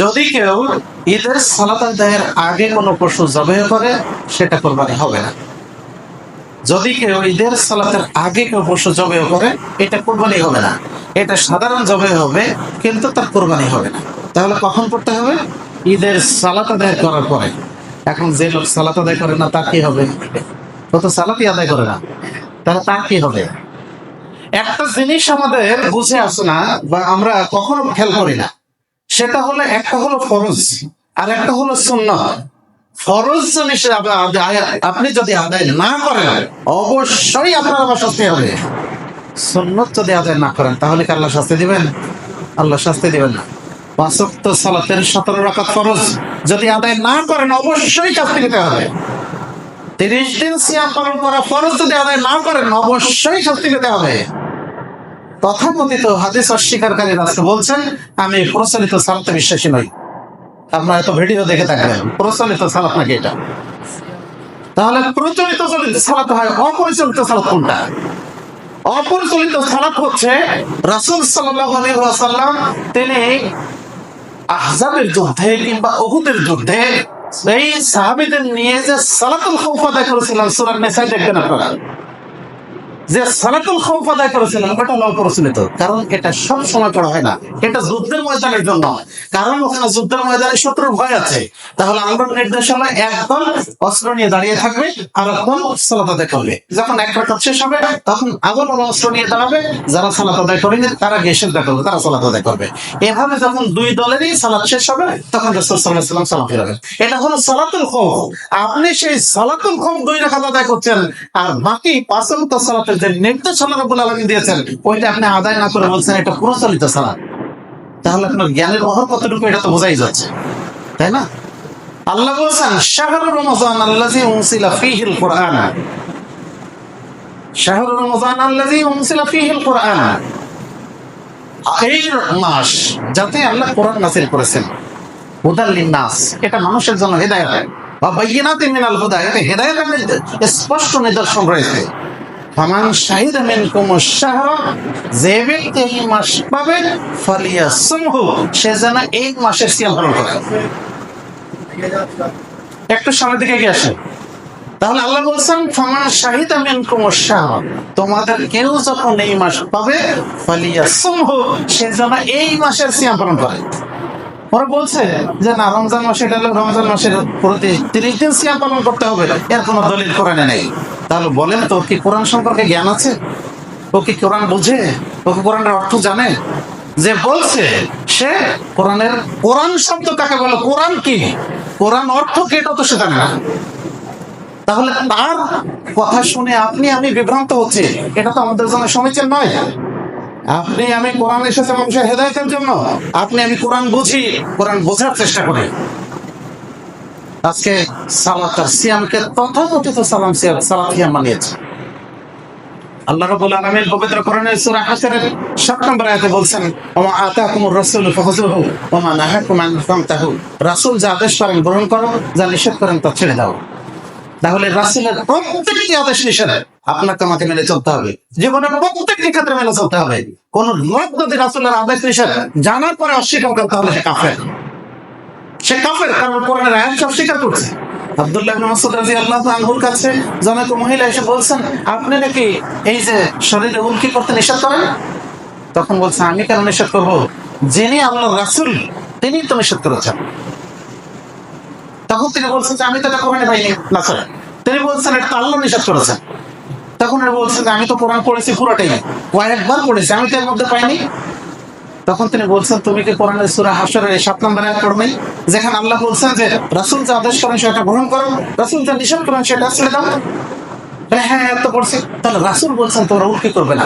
যদি কেউ ঈদের সালাত আদায়ের আগে কোনো পশু জবে করে, সেটা কোরবানি হবে না। যদি কেউ ঈদের সালাতের আগে কেউ পশু জবে করে, এটা কোরবানি হবে না। এটা সাধারণ জবাই হবে, কিন্তু তার কোরবানি হবে না। তাহলে কখন করতে হবে? ঈদের সালাত আদায় করার পরে। এখন যে লোক সালাত আদায় করে না, তার কি হবে? ও তো সালাতই আদায় করে না। তাহলে তার কি হবে? একটা জিনিস আমাদের বুঝে আসে না, বা আমরা কখনো খেয়াল করি না। সেটা হলো একটা হলো ফরজ আর একটা হলো সুন্নাত ফরজ জিনিস আপ- আপনি যদি আদায় না করেন, অবশ্যই আপনার আবার শাস্তি হবে। সুন্নত যদি আদায় না করেন, তাহলে কি আল্লাহ শাস্তি দিবেন? আল্লাহ শাস্তি দিবেন না। পাঁচক্ত সালাতের সতেরো রাকাত ফরজ। যদি আদায় না করেন, অবশ্যই শাস্তি দিতে হবে। তিরিশ দিন সিয়াম পালন করা ফরজ, যদি আদায় না করেন, অবশ্যই শাস্তি পেতে হবে। তথাকথিত হাদিস অস্বীকারী আজকে বলছেন, আমি প্রচলিত সালাতে বিশ্বাসী নই। আপনারা এত ভিডিও দেখে থাকবেন, প্রচলিত সালাত নাকি এটা? তাহলে প্রচলিত চলিত সালাত হয়, অপরিচালিত সালাত কোনটা? অপরিচালিত সালাত হচ্ছে, রাসূল ওয়াসাল্লাম তিনি আহজাবের যুদ্ধে কিংবা অহুদের যুদ্ধে এই সাহাবিদের নিয়ে যে সালাতুল খাউফ আদায় করেছিলেন, সূরা নিসাই দেখবেন আপনারা। যে সালাতুল খাউফ আদায় করেছিলেন ওটা হলো প্রচলিত। কারণ এটা সব সময় করা হয় না। এটা যুদ্ধের ময়দানের জন্য। কারণ ওখানে যুদ্ধের ময়দানে শত্রুর ভয় আছে। তাহলে আমরা নির্দেশনা একদল অস্ত্র নিয়ে দাঁড়িয়ে থাকবে, আর একদল সালাত আদায় করবে। যখন এক রাকাত শেষ হবে, তখন আগল অস্ত্র নিয়ে দাঁড়াবে, যারা সালাত আদায় করেনি, তারা গিয়ে সেজদা করবে, তারা সালাত আদায় করবে। এভাবে যখন দুই দলেরই সালাত শেষ হবে, তখন রাসূল সাল্লাল্লাহু আলাইহি সালাম ফিরাবেন। এটা হলো সালাতুল খৌফ আপনি সেই সালাতুল খৌফ দুই রাকাত আদায় করছেন, আর বাকি পাঁচ ওয়াক্ত সালাতের যে নির্দেশনা রাব্বুল দিয়েছেন, ওইটা আপনি আদায় না করে বলছেন, এটা প্রচলিত সালাত। তাহলে আপনার জ্ঞানের মহর কতটুকু, এটা তো বোঝাই যাচ্ছে। তাই না? আল্লাহ বলছেন মানুষের জন্য হেদায়েতের স্পষ্ট নিদর্শন রয়েছে। ফামান শাহিদা মিনকুম আশ-শাহরা যে ব্যক্তি এই মাস পাবে ফালিয়াসমহু সে যেন এই মাসের সিয়াম পালন করে। একটু সামনের দিকে এগিয়ে আসেন। তাহলে আল্লাহ বলছেন, ফামান শাহিদা মিনকুম আশ-শাহরা তোমাদের কেউ যখন এই মাস পাবে ফালিয়াসমহু সে যেন এই মাসের সিয়াম পালন করে। ওরা বলছে যে, না, রমজান মাসে এটা হলো, রমজান মাসের প্রতি তিরিশ দিন সিয়াম পালন করতে হবে, এর কোনো দলিল কোরআনে নেই। তাহলে বলেন, তো কি কোরআন সম্পর্কে জ্ঞান আছে? ও কি কোরআন বুঝে? ও কি কোরআনের অর্থ জানে? যে বলছে, সে কোরআনের, কোরআন শব্দ কাকে বলে? কোরআন কি? কোরআন অর্থ কি? এটা তো সে জানে না। তাহলে তার কথা শুনে আপনি, আমি বিভ্রান্ত হচ্ছে। এটা তো আমাদের জন্য সমীচীন নয়। আপনি, আমি কোরআন এসেছে মানুষের হেদায়তের জন্য, আপনি, আমি কোরআন বুঝি। কোরআন বোঝার চেষ্টা করি। আজকে সালাত আর সিয়ামকে তথাকথিত সালাম সিয়াম সালাত সিয়াম মানিয়েছে আল্লাহ পবিত্র কোরআনের সূরা হাশরের 7 নম্বর বলছেন যা আদেশ করেন গ্রহণ করো, যা নিষেধ করেন তা ছেড়ে দাও। তাহলে রাসূলের প্রত্যেকটি আদেশ নিষেধ আপনাকে আমাকে মেনে চলতে হবে। জীবনের প্রত্যেকটি ক্ষেত্রে মেনে চলতে হবে। কোন লোক যদি রাসূলের আদেশ নিষেধ জানার পরে অস্বীকার করে, তাহলে সে কাফের। সে কাফের, কারণ কোরআনের আয়াত সব স্বীকার করছে। ইবনে মাসউদ রাদিয়াল্লাহু আনহুর কাছে জনক মহিলা এসে বলছেন, আপনি নাকি এই যে শরীরে উল্কি করতে নিষেধ করেন? তখন বলছে, আমি কেন নিষেধ যিনি আল্লাহর রাসূল, তিনি তো নিষেধ করেছেন। তখন তিনি বলছেন যে, আমি তো কোরআনে না স্যার। তিনি বলছেন তো আল্লাহ নিষেধ করেছেন। তখন বলছেন যে, আমি তো কোরআন পড়েছি পুরোটাই। কয়েকবার পড়েছি, আমি তো এর মধ্যে পাইনি। তখন তিনি বলছেন, তুমি কি কোরআনের সূরা হাশরের এই সাত নম্বরে আয়াত পড়ো নাই? যেখানে আল্লাহ বলছেন যে, রাসূল যা আদেশ করেন সেটা গ্রহণ করো, রাসূল যা নিষেধ করেন সেটা ছেড়ে দাও। হ্যাঁ এত পড়ছি। তাহলে রাসূল বলছেন, তোমরা উল্কি করবে না।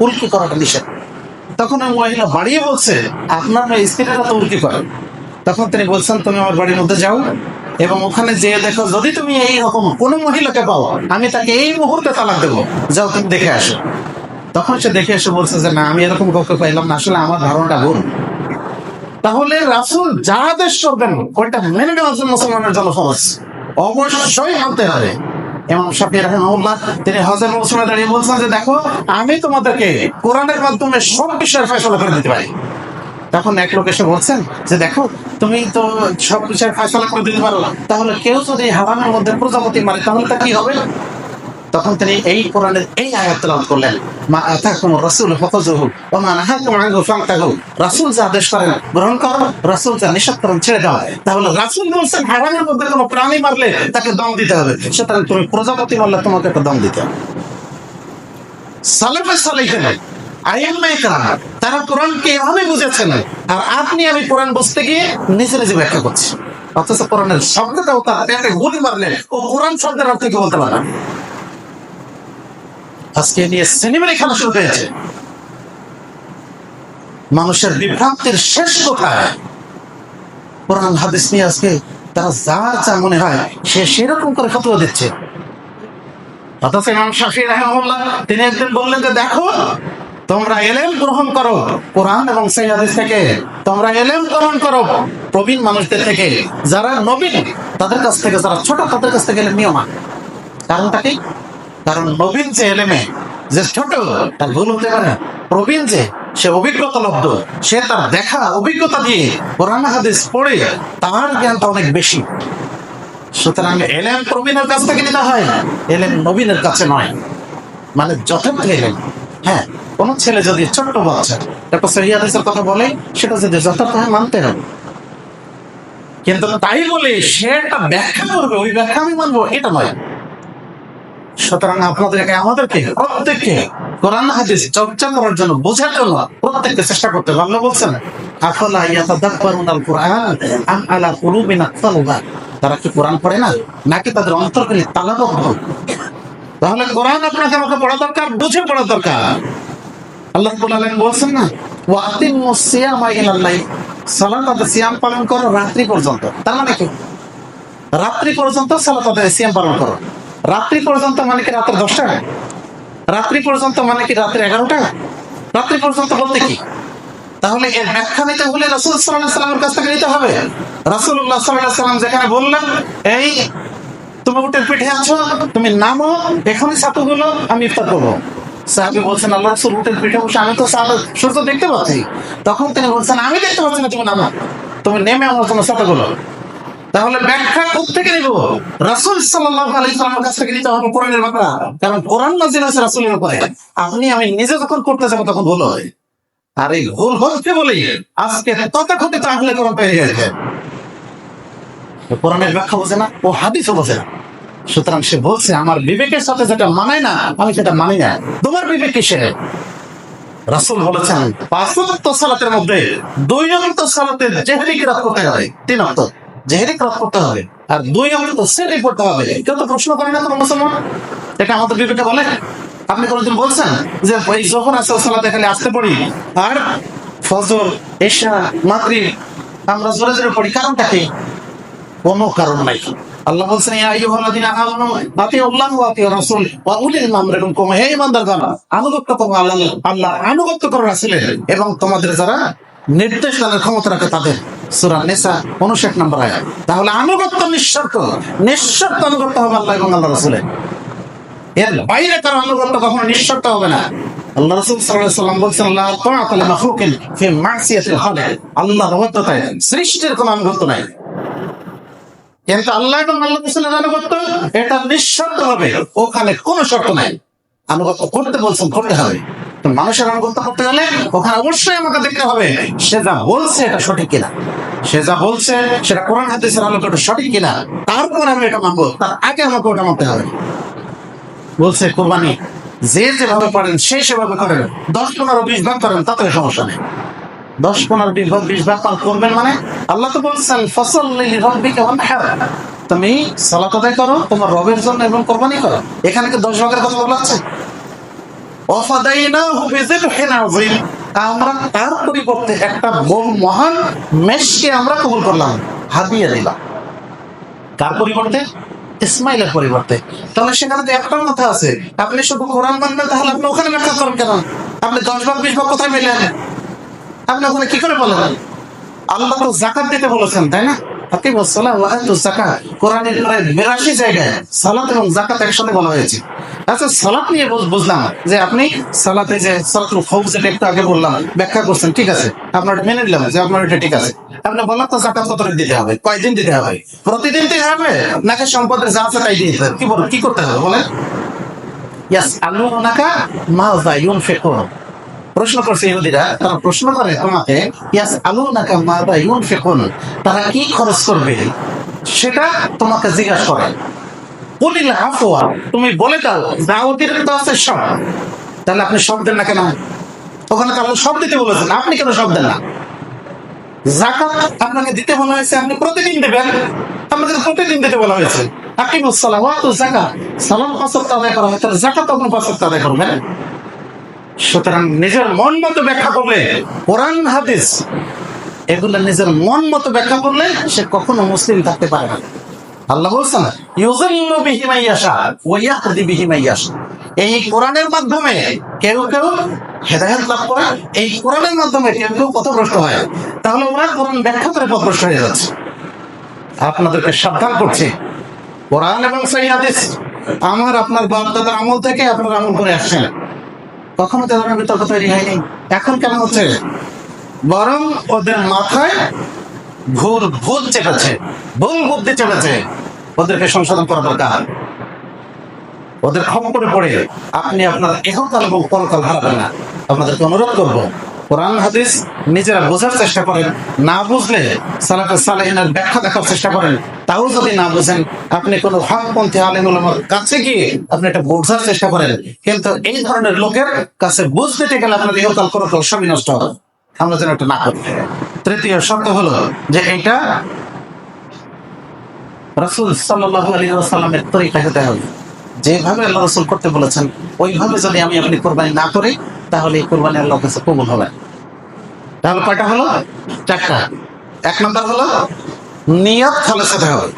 উল্কি করাটা নিষেধ। তখন ওই মহিলা বাড়িয়ে বলছে, আপনার ওই স্ত্রীরা তো উল্কি করে। তখন তিনি বলছেন, তুমি আমার বাড়ির মধ্যে যাও এবং ওখানে যেয়ে দেখো, যদি তুমি এই রকম কোনো মহিলাকে পাও, আমি তাকে এই মুহূর্তে তালাক দেবো। যাও, তুমি দেখে আসো। তখন সে দেখে এসে বলছে যে, না, আমি এরকম কাউকে পাইলাম না। আসলে আমার ধারণাটা ভুল। তাহলে রাসূল যা আদেশ করবেন ওইটা মেনে নেওয়ার জন্য মুসলমানের জন্য ফরজ। অবশ্যই মানতে হবে। তিনি হজের মৌসুমে দাঁড়িয়ে বলছেন যে, দেখো, আমি তোমাদেরকে কোরআনের মাধ্যমে সব বিষয়ের ফয়সলা করে দিতে পারি। তখন এক লোক এসে বলছেন যে, দেখো, তুমি তো সব কিছু ফয়সলা করে দিতে পারো তাহলে কেউ যদি হারামের মধ্যে প্রজাপতি মারে, তাহলে তা কি হবে? তখন তিনি এই কোরআনের এই আয়াত করলেন, মা আতাকুম যা আদেশ করেন, গ্রহণ করো যা নিষেধ করেন, ছেড়ে তাহলে বলছেন, হারামের মধ্যে কোনো প্রাণী মারলে তাকে দম দিতে হবে। তুমি প্রজাপতি মারলে তোমাকে একটা দম দিতে হবে। সালেফে তারা কোরআনকে এভাবে বুঝেছেন, আর আপনি আমি কোরআন বুঝতে গিয়ে নিজে নিজে ব্যাখ্যা করছি। অথচ কোরআনের শব্দটাও তার গুলি মারলে ও কোরআন শব্দের অর্থ কি বলতে পারে। আজকে নিয়ে সিনেমারি খেলা শুরু হয়েছে। মানুষের বিভ্রান্তির শেষ কোথায় কোরআন হাদিস নিয়ে আজকে তারা যা যা মনে হয়, সে সেরকম করে ফতোয়া দিচ্ছে। তিনি একদিন বললেন যে, দেখো, তোমরা এলেম গ্রহণ করো, কোরআন এবং সেই হাদিস থেকে। তোমরা এলেম গ্রহণ করো, প্রবীণ মানুষদের থেকে। যারা নবীন, তাদের কাছ থেকে, যারা ছোট, তাদের কাছ থেকে এলেম নিও না। কারণটা কি? কারণ নবীন যে এলেমে, যে ছোট, তার ভুল হতে পারে। না। প্রবীণ যে, সে অভিজ্ঞতা লব্ধ। সে তার দেখা, অভিজ্ঞতা দিয়ে কোরআন হাদিস পড়ে, তার জ্ঞানটা অনেক বেশি। সুতরাং এলেম প্রবীণের কাছ থেকে নিতে হয়, এলেম নবীনের কাছে নয়। মানে যথার্থ এলেম। হ্যাঁ কোন ছেলে যদি ছোট্ট বাচ্চা একটা সহিদের কথা বলে, সেটা যদি যথার্থ হয় মানতে হবে। কিন্তু তাই বলে সে একটা ব্যাখ্যা করবে, ওই ব্যাখ্যা আমি মানবো, এটা নয়। সুতরাং আপনাদেরকে, আমাদেরকে, প্রত্যেককে কোরআন হাদিস চর্চা করার জন্য বোঝার জন্য প্রত্যেককে চেষ্টা করতে হবে। আল্লাহ বলছেন, আফলা ইয়াতাদাব্বারুন আল কুরআন আম আলা কুলুবিন আকতালুহা তারা কি কোরআন পড়ে না? নাকি তাদের অন্তরগুলি তালাবদ্ধ? তাহলে কোরআন আপনাকে আমাকে পড়া দরকার, বুঝে পড়া দরকার। আল্লাহ আলামিন বলছেন না ওয়া আতিমুস সিয়ামা ইলাল লাইল। সালাত আদায় সিয়াম পালন করো রাত্রি পর্যন্ত। তার মানে কি? রাত্রি পর্যন্ত সালাত আদায় সিয়াম পালন করো। রাত্রি পর্যন্ত মানে কি রাতের দশটা? রাত্রি পর্যন্ত মানে কি রাত্রি এগারোটা? রাত্রি পর্যন্ত বলতে কি? তাহলে এর ব্যাখ্যা নিতে হলে রাসুল সাল্লাহ সাল্লামের কাছ থেকে নিতে হবে। রাসুল্লাহ সাল্লাহ সাল্লাম যেখানে বললেন, এই, তুমি উটের পিঠে আছো, তুমি নামো, এখনই ছাতুগুলো আমি ইফতার করব। সাহাবি বলছেন, আল্লাহ রসুল উটের পিঠে বসে, আমি তো সূর্য দেখতে পাচ্ছি। তখন তিনি বলছেন, আমি দেখতে পাচ্ছি না তুমি নামো। তুমি নেমে আমার জন্য ছাতুগুলো তাহলে ব্যাখ্যা থেকে নিব? রাসূল সাল্লাল্লাহু আলাইহি সাল্লামের কাছ থেকে নিতে হবে কোরআনের ব্যাখ্যা। কারণ কোরআন নাযিল হয়েছে রাসূলের উপরে। আপনি, আমি নিজে যখন করতে যাব তখন ভুল হয়। আর এই ভুল হচ্ছে বলেই আজকে তথাকথিত আহলে কোরআন পেয়ে গেছে। কোরআনের ব্যাখ্যা বোঝে না, ও হাদিসও বোঝে না। সুতরাং সে বলছে, আমার বিবেকের সাথে যেটা মানায় না, আমি সেটা মানি না। তোমার বিবেক কিসের? রাসূল বলেছেন, পাঁচ সালাতের মধ্যে দুই ওয়াক্ত সালাতে জেহরি কিরাত করতে হয়। তিন জেহরি কিরাত করতে হবে। আর দুই ওয়াক্ত সেরি পড়তে হবে। কেউ তো প্রশ্ন করে না কোনো মুসলমান? এটা আমাদের বিবেকে বলে। আপনি কোনোদিন বলছেন যে ওই যখন আছে সালাতে খালি আসতে পড়ি, আর ফজর, এশা, মাগরিব, আমরা জোরে জোরে পড়ি, কারণটা কি? কোনো কারণ নাই। আল্লাহ বলছেন, ইয়া আইয়ুহাল্লাযীনা আমানু আতিউর রাসূল ওয়া উলিল হে ঈমানদারগণ, আনুগত্য করো আল্লাহ আল্লাহ আনুগত্য এবং তোমাদের যারা নির্দেশ দানের ক্ষমতা রাখে তাদের। সূরা নিসা 59 নম্বর আয়াত। তাহলে আনুগত্য নিঃশর্ত। নিঃশর্ত আনুগত্য হবে আল্লাহ এবং আল্লাহ রাসূলের। এর বাইরে কারও আনুগত্য কখনো নিঃশর্ত হবে না। আল্লাহ রাসূল বলছেন সৃষ্টির কোনো আনুগত্য নাই। কিন্তু আল্লাহ এবং আল্লাহ রসুলের আনুগত্য, এটা নিঃশর্ত হবে। ওখানে কোনো শর্ত নাই। আনুগত্য করতে বলছেন, করতে হবে। মানুষের আনুগত্য করতে গেলে ওখানে অবশ্যই আমাকে দেখতে হবে সে যা বলছে এটা সঠিক কিনা। সে যা বলছে সেটা কোরআন হাদিসের আলোকে ওটা সঠিক কিনা তারপর আমি এটা মানবো, তার আগে আমাকে ওটা মানতে হবে। বলছে, কোরবানি যে যেভাবে পারেন, সে সেভাবে করেন। দশ, পনেরো, বিশ ভাগ করেন, তাতে সমস্যা নেই। দশ, পনেরো, বিশ ভাগ বিশ ভাগ পাল করবেন মানে আল্লাহ তো বলছেন, ফসল তুমি সালাত আদায় করো, তোমার রবের জন্য এবং কোরবানি করো। এখানে কি দশ ভাগের কথা বলা আছে। আমরা তার পরিবর্তে একটা মহান মেষকে আমরা কবুল করলাম দিলাম। কার পরিবর্তে, ইসমাইলের পরিবর্তে। তাহলে সেখানে তো একটা কথা আছে। আপনি শুধু কোরআন মানবেন, তাহলে আপনি ওখানে ব্যাখ্যা করেন কেন? আপনি দশ ভাগ, বিশ ভাগ কোথায় মিলেন আপনি ওখানে কি করে বলেন? আল্লাহ তো জাকাত দিতে বলেছেন, তাই না? আকিমুস সালাহ ওয়া আতুজ যাকাত কোরআনের প্রায় 82 জায়গায় সালাত এবং যাকাত একসাথে বলা হয়েছে। আচ্ছা যে যে ঠিক আছে? আপনার মেনে নিলাম যে আপনার এটা ঠিক আছে। আপনি বললাম দিতে হবে, কয়দিন দিতে হবে? প্রতিদিন দিতে হবে? নাকি সম্পদের যা আছে তাই দিতে কি বল কি করতে হবে বলেন? ইয়াস আলুনাকা মাযা ইউনফিকুন প্রশ্ন করছে ইহুদিরা, তারা প্রশ্ন করে তোমাকে, ইয়াস আলুনাকা মাযা ইউনফিকুন তারা কি খরচ করবে? সেটা তোমাকে জিজ্ঞাসা করে। তুমি বলে দাও অতিরিক্ত আছে সব। তাহলে আপনি না কেন? ওখানে তো সব দিতে বলেছেন, আপনি কেন না? জাকাত আপনাকে দিতে বলা হয়েছে, আপনি প্রতিদিন দেবেন। আপনাদের প্রতিদিন দিতে বলা হয়েছে। আতুজ যাকাত। সালাম করা হয়, তাহলে জাকাত আদায় করবেন। সুতরাং নিজের মন মতো ব্যাখ্যা করবে কোরআন, হাদিস, এগুলো নিজের মন মতো ব্যাখ্যা করলে সে কখনো মুসলিম থাকতে পারে না। আল্লাহ বলছেন ওয়া ইয়াহদি এই কোরআনের মাধ্যমে কেউ কেউ হেদায়েত লাভ করে, এই কোরআনের মাধ্যমে কেউ কেউ পথভ্রষ্ট হয়। তাহলে ওরা কোরআন ব্যাখ্যা করে পথভ্রষ্ট হয়ে যাচ্ছে। আপনাদেরকে সাবধান করছি। কোরআন এবং সহিহ হাদিস, আমার, আপনার বাপ দাদার আমল থেকে আপনার আমল করে আসছেন। কখনো তো ধরনের বিতর্ক তৈরি হয়নি। এখন কেন হচ্ছে? বরং ওদের মাথায় ভুল ভুল চেপেছে, ভুল বুদ্ধি চেপেছে। ওদেরকে সংশোধন করা দরকার। ওদের খপ্পরে পড়ে আপনি আপনার এহকাল এবং পরকাল হারাবেন না। আপনাদেরকে অনুরোধ করব কোরআন, হাদিস নিজেরা বোঝার চেষ্টা করেন, না বুঝলে সালাফে সালেহিনের ব্যাখ্যা দেখার চেষ্টা করেন, তাও যদি না বুঝেন, আপনি কোনো হকপন্থী আলেম কাছে গিয়ে আপনি এটা বোঝার চেষ্টা করেন। কিন্তু এই ধরনের লোকের কাছে বুঝতে গেলে আপনার ইহকাল পরকাল সবই নষ্ট হবে আমরা যেন এটা না করি। তৃতীয় শর্ত হলো যে এটা রসুল সাল্লাহ আলী সাল্লামের তরিকা হতে হবে যেভাবে আল্লাহ রসুল করতে বলেছেন, ওইভাবে যদি আমি আপনি কোরবানি না করি তাহলে এই কোরবানি আল্লাহ কাছে কবুল হবে। তাহলে কয়টা হলো? চারটা। এক নম্বর হলো, নিয়ত খালেস হতে হবে।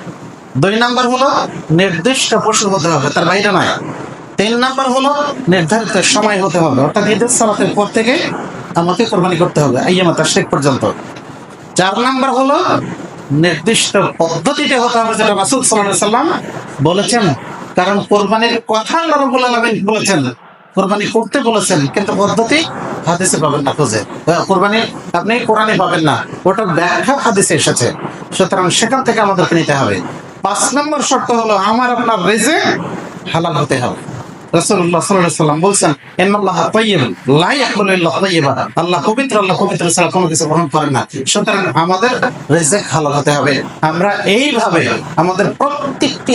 দুই নাম্বার হলো, নির্দিষ্ট পশু হতে হবে, তার বাইরে নয়। তিন নাম্বার হলো, নির্ধারিত সময় হতে হবে। অর্থাৎ ঈদের সালাতের পর থেকে আমাকে কোরবানি করতে হবে, আইয়ামা তার শেখ পর্যন্ত। চার নাম্বার হলো, নির্দিষ্ট পদ্ধতিতে হতে হবে, যেটা রাসুল সাল্লাম বলেছেন। কারণ কোরবানির কথা আল্লাহ বলেছেন। কোরবানি করতে বলেছেন, কিন্তু পদ্ধতি হাদিসে পাবেন না খুঁজে। কোরবানি আপনি কোরআনে পাবেন না, ওটা ব্যাখ্যা হাদিসে এসেছে। সুতরাং সেখান থেকে আমাদেরকে নিতে হবে। পাঁচ নম্বর শর্ত হলো, আমার আপনার রেজে হালাল হতে হবে। আল্লাহ ছাড়া কোনো কিছু গ্রহণ করেন সুতরাং আমাদের হতে হবে। আমরা এইভাবে আমাদের প্রত্যেকটি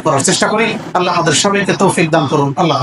করার চেষ্টা করি। আল্লাহ আমাদের সবাইকে তৌফিক দান করুন। আল্লাহ